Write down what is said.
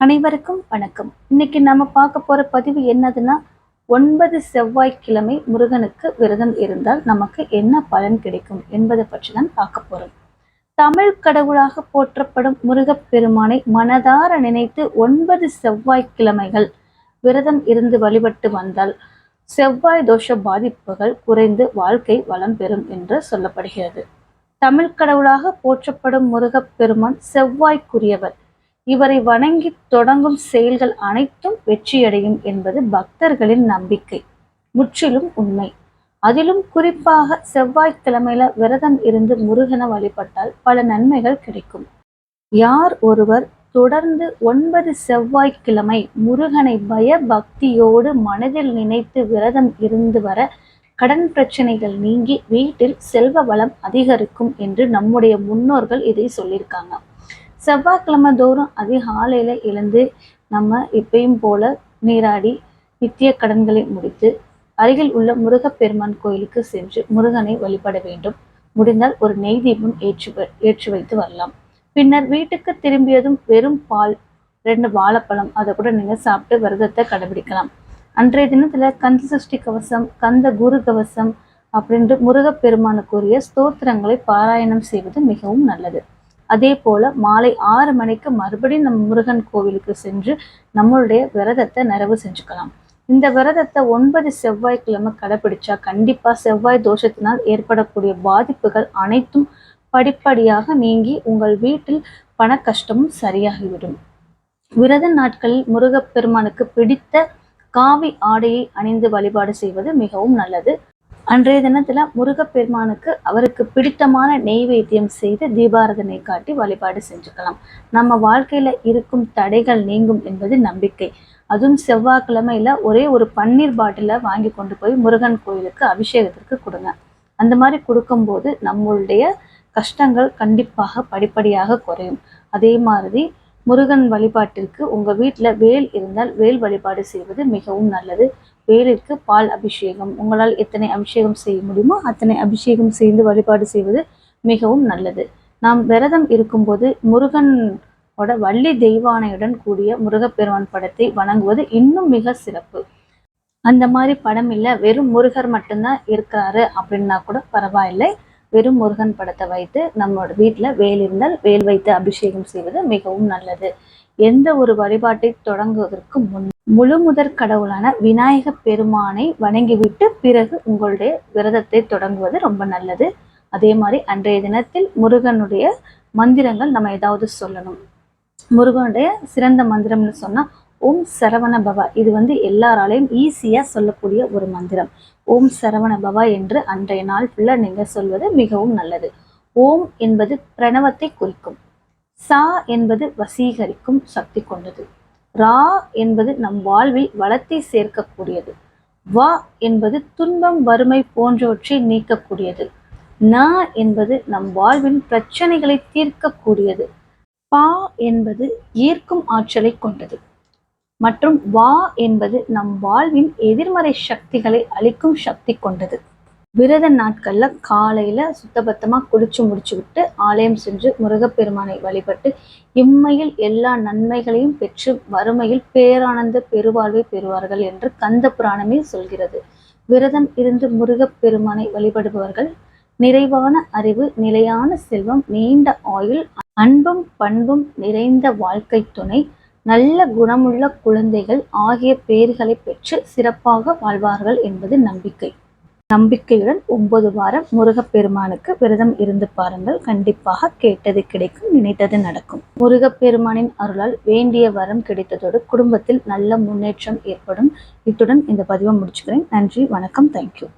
அனைவருக்கும் வணக்கம். இன்னைக்கு நம்ம பார்க்க போற பதிவு என்னதுன்னா ஒன்பது செவ்வாய்க்கிழமை முருகனுக்கு விரதம் இருந்தால் நமக்கு என்ன பலன் கிடைக்கும் என்பதை பற்றி தான் பார்க்க போறோம். தமிழ் கடவுளாக போற்றப்படும் முருகப்பெருமானை மனதார நினைத்து ஒன்பது செவ்வாய்க்கிழமைகள் விரதம் இருந்து வழிபட்டு வந்தால் செவ்வாய் தோஷ பாதிப்புகள் குறைந்து வாழ்க்கை வளம் பெறும் என்று சொல்லப்படுகிறது. தமிழ் கடவுளாக போற்றப்படும் முருகப்பெருமான் செவ்வாய்க்குரியவர். இவரை வணங்கி தொடங்கும் செயல்கள் அனைத்தும் வெற்றியடையும் என்பது பக்தர்களின் நம்பிக்கை. முற்றிலும் உண்மை. அதிலும் குறிப்பாக செவ்வாய்க்கிழமையில விரதம் இருந்து முருகனை வழிபட்டால் பல நன்மைகள் கிடைக்கும். யார் ஒருவர் தொடர்ந்து ஒன்பது செவ்வாய்க்கிழமை முருகனை பய பக்தியோடு மனதில் நினைத்து விரதம் இருந்து வர கடன் பிரச்சனைகள் நீங்கி வீட்டில் செல்வ வளம் அதிகரிக்கும் என்று நம்முடைய முன்னோர்கள் இதை சொல்லியிருக்காங்க. செவ்வாய்க்கிழமை தோறும் அதிகாலையில் எழுந்து நம்ம எப்பயும் போல நீராடி நித்திய கடன்களை முடித்து அருகில் உள்ள முருகப்பெருமான் கோயிலுக்கு சென்று முருகனை வழிபட வேண்டும். முடிந்தால் ஒரு நெய் தீபம் ஏற்றி ஏற்றி வைத்து வரலாம். பின்னர் வீட்டுக்கு திரும்பியதும் வெறும் பால் ரெண்டு வாழைப்பழம் அதை கூட நீங்கள் சாப்பிட்டு விரதத்தை கடைபிடிக்கலாம். அன்றைய தினத்தில் கந்த சஷ்டி கவசம் கந்த குரு கவசம் அப்படின்ட்டு முருகப்பெருமானுக்குரிய ஸ்தோத்திரங்களை பாராயணம் செய்வது மிகவும் நல்லது. அதே போல மாலை ஆறு மணிக்கு மறுபடியும் நம் முருகன் கோவிலுக்கு சென்று நம்மளுடைய விரதத்தை நிறைவு செஞ்சுக்கலாம். இந்த விரதத்தை ஒன்பது செவ்வாய்க்கிழமை கடைபிடிச்சா கண்டிப்பா செவ்வாய் தோஷத்தினால் ஏற்படக்கூடிய பாதிப்புகள் அனைத்தும் படிப்படியாக நீங்கி உங்கள் வீட்டில் பண கஷ்டமும் சரியாகிவிடும். விரத நாட்களில் முருகப்பெருமானுக்கு பிடித்த காவி ஆடையை அணிந்து வழிபாடு செய்வது மிகவும் நல்லது. அன்றைய தினத்துல முருகப்பெருமானுக்கு அவருக்கு பிடித்தமான நெய்வேத்தியம் செய்து தீபாரதனை காட்டி வழிபாடு செஞ்சுக்கலாம். நம்ம வாழ்க்கையில இருக்கும் தடைகள் நீங்கும் என்பது நம்பிக்கை. அதுவும் செவ்வாய்க்கிழமையில் ஒரே ஒரு பன்னீர் பாட்டில வாங்கி கொண்டு போய் முருகன் கோயிலுக்கு அபிஷேகத்திற்கு கொடுங்க. அந்த மாதிரி கொடுக்கும்போது நம்மளுடைய கஷ்டங்கள் கண்டிப்பாக படிப்படியாக குறையும். அதே மாதிரி முருகன் வழிபாட்டிற்கு உங்க வீட்டில் வேல் இருந்தால் வேல் வழிபாடு செய்வது மிகவும் நல்லது. வேலிற்கு பால் அபிஷேகம். உங்களால் எத்தனை அபிஷேகம் செய்ய முடியுமோ அத்தனை அபிஷேகம் செய்து வழிபாடு செய்வது மிகவும் நல்லது. நாம் விரதம் இருக்கும்போது முருகனோட வள்ளி தெய்வானையுடன் கூடிய முருகப்பெருமான் படத்தை வணங்குவது இன்னும் மிக சிறப்பு. அந்த மாதிரி படம் இல்லை வெறும் முருகர் மட்டும்தான் இருக்கிறாரு அப்படின்னா கூட பரவாயில்லை. வெறும் முருகன் படத்தை வைத்து நம்மளோட வீட்டில் வேல் இருந்தால் வேல் வைத்து அபிஷேகம் செய்வது மிகவும் நல்லது. எந்த ஒரு வழிபாட்டை தொடங்குவதற்கு முன் முழு முதற் கடவுளான விநாயக பெருமானை வணங்கிவிட்டு பிறகு உங்களுடைய விரதத்தை தொடங்குவது ரொம்ப நல்லது. அதே மாதிரி அன்றைய தினத்தில் முருகனுடைய மந்திரங்கள் நம்ம ஏதாவது சொல்லணும். முருகனுடைய சிறந்த மந்திரம்னு சொன்னால் ஓம் சரவண பவா. இது வந்து எல்லாராலையும் ஈஸியாக சொல்லக்கூடிய ஒரு மந்திரம். ஓம் சரவண பவா என்று அன்றைய நாள் ஃபுல்லாக நீங்கள் சொல்வது மிகவும் நல்லது. ஓம் என்பது பிரணவத்தை குறிக்கும். சா என்பது வசீகரிக்கும் சக்தி கொண்டது. ரா என்பது நம் வாழ்வில் வளத்தை சேர்க்கக்கூடியது. வா என்பது துன்பம் வறுமை போன்றவற்றை நீக்கக்கூடியது. ந என்பது நம் வாழ்வின் பிரச்சனைகளை தீர்க்கக்கூடியது. பா என்பது ஈர்க்கும் ஆற்றலை கொண்டது. மற்றும் வா என்பது நம் வாழ்வின் எதிர்மறை சக்திகளை அளிக்கும் சக்தி கொண்டது. விரத நாட்களில் காலையில சுத்தபத்தமாக குளிச்சு முடிச்சு விட்டு ஆலயம் சென்று முருகப்பெருமானை வழிபட்டு இம்மையில் எல்லா நன்மைகளையும் பெற்று வறுமையில் பேரானந்த பெருவாழ்வை பெறுவார்கள் என்று கந்த புராணமே சொல்கிறது. விரதம் இருந்து முருகப்பெருமானை வழிபடுபவர்கள் நிறைவான அறிவு நிலையான செல்வம் நீண்ட ஆயுள் அன்பும் பண்பும் நிறைந்த வாழ்க்கை துணை நல்ல குணமுள்ள குழந்தைகள் ஆகிய பெயர்களை பெற்று சிறப்பாக வாழ்வார்கள் என்பது நம்பிக்கை. நம்பிக்கையுடன் ஒன்பது வாரம் முருகப்பெருமானுக்கு விரதம் இருந்து பாருங்கள். கண்டிப்பாக கேட்டது கிடைக்கும் நினைத்தது நடக்கும். முருகப்பெருமானின் அருளால் வேண்டிய வரம் கிடைத்ததோடு குடும்பத்தில் நல்ல முன்னேற்றம் ஏற்படும். இத்துடன் இந்த பதிவை முடிச்சுக்கிறேன். நன்றி வணக்கம் தேங்க்யூ